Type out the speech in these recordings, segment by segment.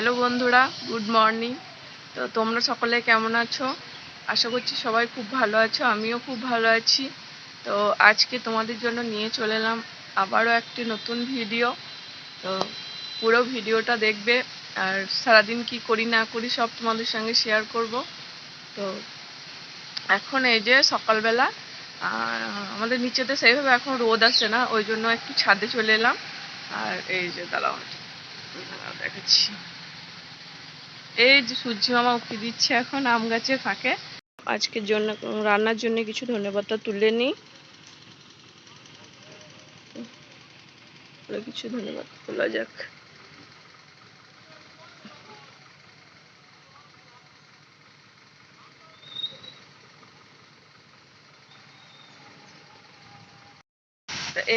Hello বন্ধুরা, good morning. তো তোমরা সকলে কেমন আছো? আশা করছি সবাই খুব ভালো আছো, আমিও খুব ভালো আছি। তো আজকে তোমাদের জন্য নিয়ে চলে এলাম আবারও একটি নতুন ভিডিও। তো পুরো ভিডিওটা দেখবে আর সারাদিন কি করি না করি সব তোমাদের সঙ্গে শেয়ার করব। তো এখন এই যে সকালবেলা আমাদের নিচেতে সেইভাবে এখন রোদ আসছে না, ওই জন্য একটু ছাদে চলে এলাম। আর এই যে দাঁড়াও দেখাচ্ছি। এই যে সূর্যি মামা উঠে দিচ্ছে এখন আম গাছের ফাঁকে। আজকের জন্য রান্নার জন্য কিছু ধনেপাতা তুলে নিই। কিছু ধনেপাতা তোলা যাক।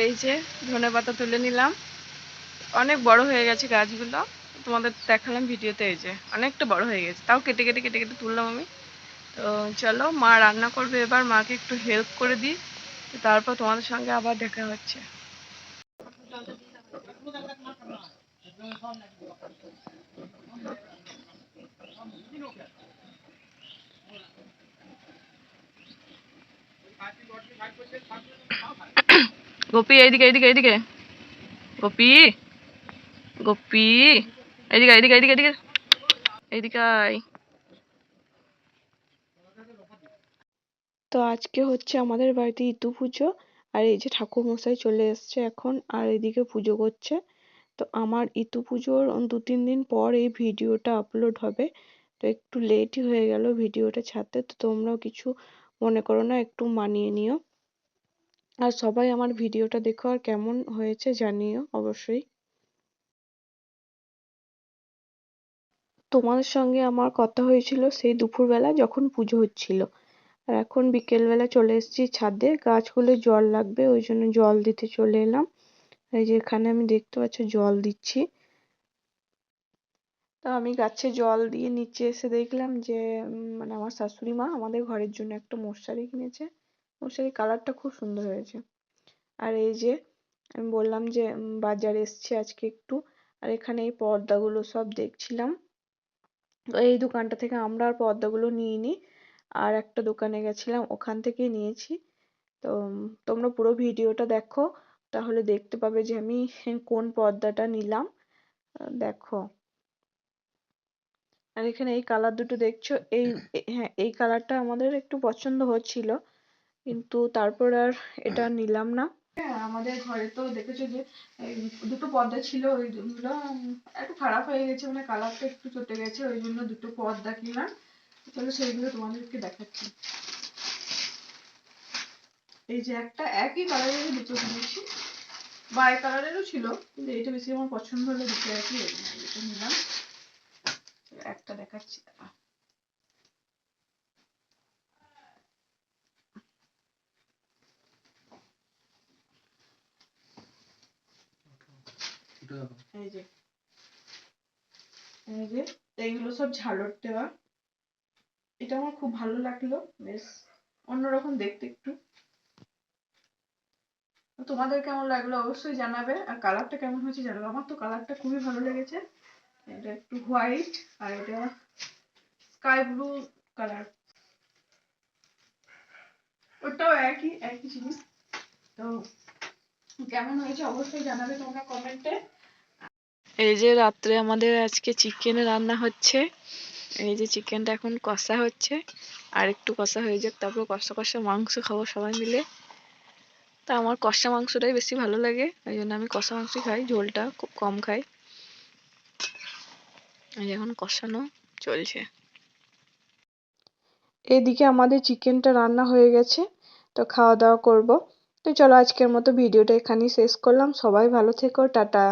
এই যে ধনে পাতা তুলে নিলাম। অনেক বড় হয়ে গেছে গাছগুলো। তোমাদের দেখালাম ভিডিওতে এই যে, অনেকটা বড় হয়ে গেছে। তাও কেটে কেটে কেটে কেটে তুললাম আমি। তো চলো, মা রান্না করবে এবার, মাকে একটু হেল্প করে দিই। তারপর তোমাদের সঙ্গে আবার দেখা হচ্ছে। গোপী, এইদিকে এইদিকে এইদিকে। গোপী গোপী। এদিকে এদিকে এদিকে এদিকে। এদিকে তো আজকে হচ্ছে আমাদের বাড়িতে ইতু পুজো, আর এই যে ঠাকুর মশাই চলে এসছে এখন, আর এদিকে পুজো করছে। তো আমার ইতু পুজোর দু তিন দিন পর এই ভিডিওটা আপলোড হবে। তো একটু লেটই হয়ে গেল ভিডিওটা ছাড়তে, তো তোমরাও কিছু মনে করো না, একটু মানিয়ে নিও। আর সবাই আমার ভিডিওটা দেখো, আর কেমন হয়েছে জানিও অবশ্যই। তোমাদের সঙ্গে আমার কথা হয়েছিল সেই দুপুরবেলা যখন পুজো হচ্ছিল। আর এখন বিকেলবেলা চলে এসেছি ছাদে, গাছগুলো জল লাগবে, ওই জন্য জল দিতে চলে এলাম। এই যে এখানে আমি দেখতে পাচ্ছ জল দিচ্ছি। তো আমি গাছে জল দিয়ে নিচে এসে দেখলাম যে মানে আমার শাশুড়ি মা আমাদের ঘরের জন্য একটা মশারি কিনেছে। মশারির কালারটা খুব সুন্দর হয়েছে। আর এই যে আমি বললাম যে বাজারে এসছি আজকে একটু। আর এখানে এই পর্দাগুলো সব দেখছিলাম। এই দোকানটা থেকে আমরা আর পর্দাগুলো নিইনি আর একটা দোকানে গেছিলাম, ওখান থেকেই নিয়েছি। তো তোমরা পুরো ভিডিওটা দেখো, তাহলে দেখতে পাবে যে আমি কোন পর্দাটা নিলাম। দেখো। আর এখানে এই কালার দুটো দেখছ? এই হ্যাঁ এই কালারটা আমাদের একটু পছন্দ হচ্ছিল। কিন্তু তারপর আর এটা নিলাম না। হ্যাঁ আমাদের ঘরে তো দেখেছ যে দুটো পর্দা ছিল ওইগুলো একটু খারাপ হয়ে গেছে মানে কালারটা একটু চটে গেছে, ওই জন্য দুটো পর্দা কিনলাম। চলো সেইগুলো তোমাদেরকে দেখাচ্ছি। এই যে একটা একই কালারের দুটো কিনেছি। বাই কালারেরও ছিল, কিন্তু এটা বেশি আমার পছন্দ হলো দুটো একই নিলাম। একটা দেখাচ্ছি এই যে এই যে, এইগুলো সব ঝালর দেওয়া। এটা আমার খুব ভালো লাগল, বেশ। অন্যরকম দেখতে একটু। তোমাদের কেমন লাগল অবশ্যই জানাবে, আর কালারটা কেমন হয়েছে জানাবে। আমার তো কালারটা খুবই ভালো লেগেছে। এটা একটু হোয়াইট, আর এটা স্কাই ব্লু কালার। ওটাও একই একই জিনিস। তো কেমন হয়েছে অবশ্যই জানাবে তোমরা কমেন্টে। এই যে রাত্রে আমাদের আজকে চিকেন রান্না হচ্ছে, এই যে চিকেনটা এখন কষা হচ্ছে, আর একটু কষা হয়ে যাক, তারপর কষা কষা মাংস খাব সবাই মিলে। তা আমার কষা মাংসটাই বেশি ভালো লাগে, ওই জন্য আমি কষা মাংস খাই, ঝোলটা খুব কম খাই। এই এখন কষানো চলছে। এদিকে আমাদের চিকেনটা রান্না হয়ে গেছে, তো খাওয়া দাওয়া করব। তো চলো আজকের মতো ভিডিওটা এখানেই শেষ করলাম, সবাই ভালো থেকো, টাটা।